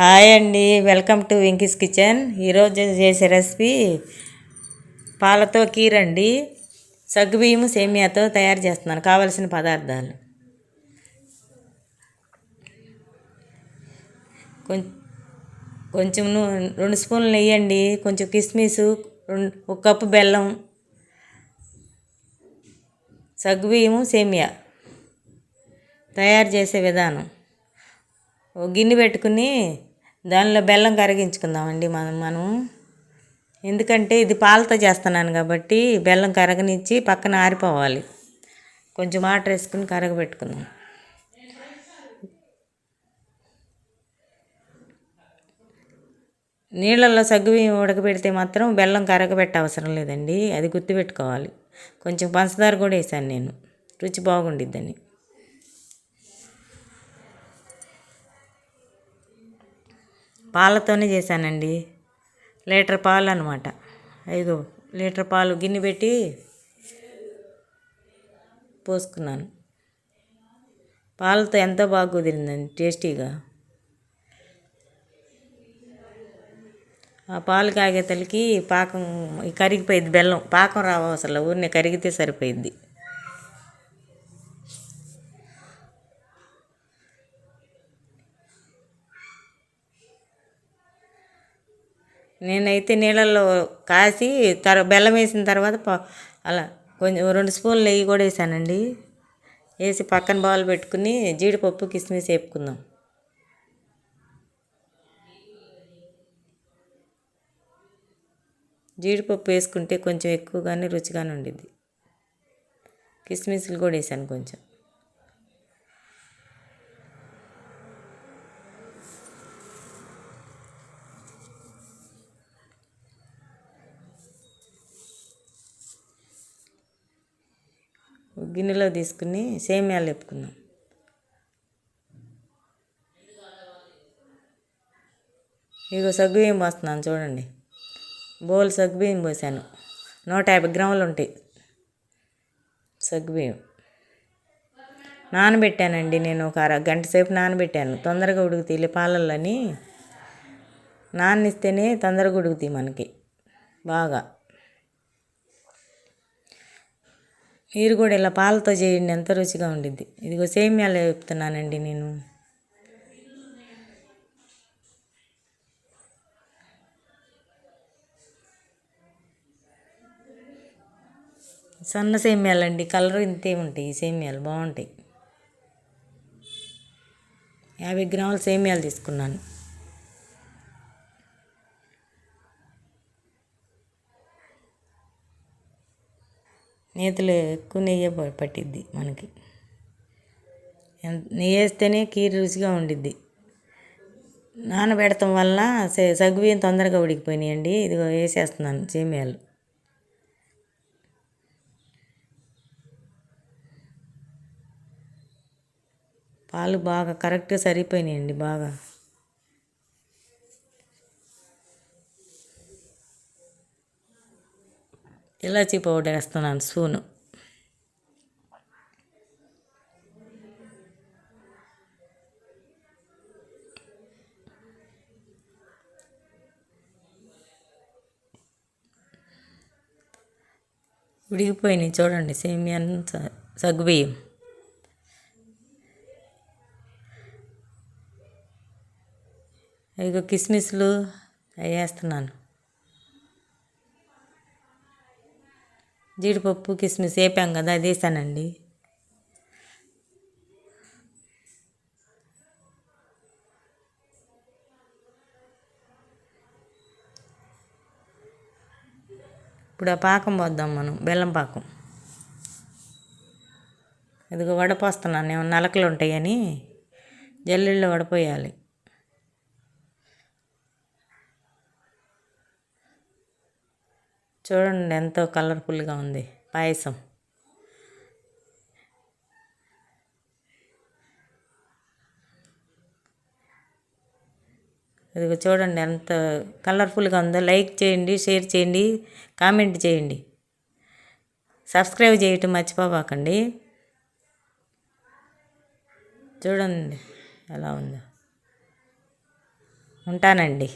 Hi అండి welcome to Venky's kitchen. ఈరోజు చేసే రెసిపీ పాలతో కీర్ అండి సగ్గుబియ్యము సేమియాతో తయారు చేస్తున్నాను కావలసిన పదార్థాలు. కొంచెం నూ- రెండు స్పూన్లు నెయ్యి అండి కొంచెం కిస్మిస్ రెండు ఒక కప్పు బెల్లం సగ్గుబియ్యము సేమియా తయారు చేసే విధానం. ఓ గిన్నె పెట్టుకుని దానిలో బెల్లం కరిగించుకుందామండి మనం మనం. ఎందుకంటే ఇది పాలతో చేస్తున్నాను కాబట్టి బెల్లం కరగనిచ్చి పక్కన ఆరిపోవాలి. కొంచెం వాటర్ వేసుకుని కరగబెట్టుకుందాం. నీళ్ళల్లో సగ్గువి ఉడకబెడితే మాత్రం బెల్లం కరగబెట్ట అవసరం లేదండి. అది గుర్తుపెట్టుకోవాలి. కొంచెం పంచదార కూడా వేసాను నేను. రుచి బాగుండిద్దని. పాలతోనే చేశానండి. లీటర్ పాలు అనమాట ఐదు లీటర్ పాలు గిన్నె పెట్టి పోసుకున్నాను. పాలతో ఎంతో బాగా కుదిరిందండి టేస్టీగా. ఆ పాలు కాగేతలకి పాకం కరిగిపోయింది బెల్లం. పాకం రావ ఊరిని ఊరినే కరిగితే సరిపోయింది నేనైతే నీళ్ళల్లో కాసి తర బెల్లం వేసిన తర్వాత అలా కొంచెం రెండు స్పూన్లు నెయ్యి కూడా వేసానండి. వేసి పక్కన బౌల్ పెట్టుకుని జీడిపప్పు కిస్మిస్ వేపుకుందాం. జీడిపప్పు వేసుకుంటే కొంచెం ఎక్కువగానే రుచిగానే ఉండిద్ది. కిస్మిస్లు కూడా వేసాను కొంచెం. గిన్నెలో తీసుకుని సేమియాలు వేపుకుందాం ఇగో సగ్గుబియ్యం పోస్తున్నాను చూడండి. బోల్ సగ్గుబియ్యం పోసాను. నూట యాభై గ్రాములు ఉంటాయి సగ్గుబియ్యం. నానబెట్టానండి నేను ఒక అర గంట సేపు నానబెట్టాను. తొందరగా ఉడుకుతాయి పాలల్లోని. నాన్నిస్తేనే తొందరగా ఉడుకుతాయి మనకి బాగా. మీరు కూడా ఇలా పాలతో చేయండి ఎంత రుచిగా ఉండిద్ది. ఇదిగో సేమ్యాలు చెప్తున్నానండి నేను. సన్న సేమియాలండి కలర్ ఇంతే ఉంటాయి ఈ సేమ్యాలు బాగుంటాయి. యాభై గ్రాముల సేమ్యాలు తీసుకున్నాను. నేతలు ఎక్కువ నెయ్యి పట్టిద్ది మనకి. ఎంత- నెయ్యి వేస్తేనే కీర రుచిగా ఉండిద్ది. నానబెడతాం వల్ల సగ్గుబియ్యం తొందరగా ఉడికిపోయినాయండి. ఇదిగో వేసేస్తున్నాను సేమియాలు. పాలు బాగా కరెక్ట్గా సరిపోయినాయండి బాగా. ఇలాచీ పౌడర్ వేస్తున్నాను స్పూను. ఉడికిపోయినాయి చూడండి సేమియా సగ్గుబియ్యం. ఇక కిస్మిస్లు అవి వేస్తున్నాను జీడిపప్పు కిస్మిస్ వేపాం కదా అది వేసానండి. ఇప్పుడు ఆ పాకం పోద్దాం మనం బెల్లం పాకం. ఇదిగో వడపోస్తున్నాను ఏమో నలకలు ఉంటాయని జల్లుల్లో వడపోయాలి. చూడండి ఎంతో కలర్ఫుల్గా ఉంది. పాయసం. ఇదిగో చూడండి ఎంత కలర్ఫుల్గా ఉందో. లైక్ చేయండి షేర్ చేయండి కామెంట్ చేయండి. సబ్స్క్రైబ్ చేయటం మర్చిపోబాకండి. చూడండి ఎలా ఉందో. ఉంటానండి.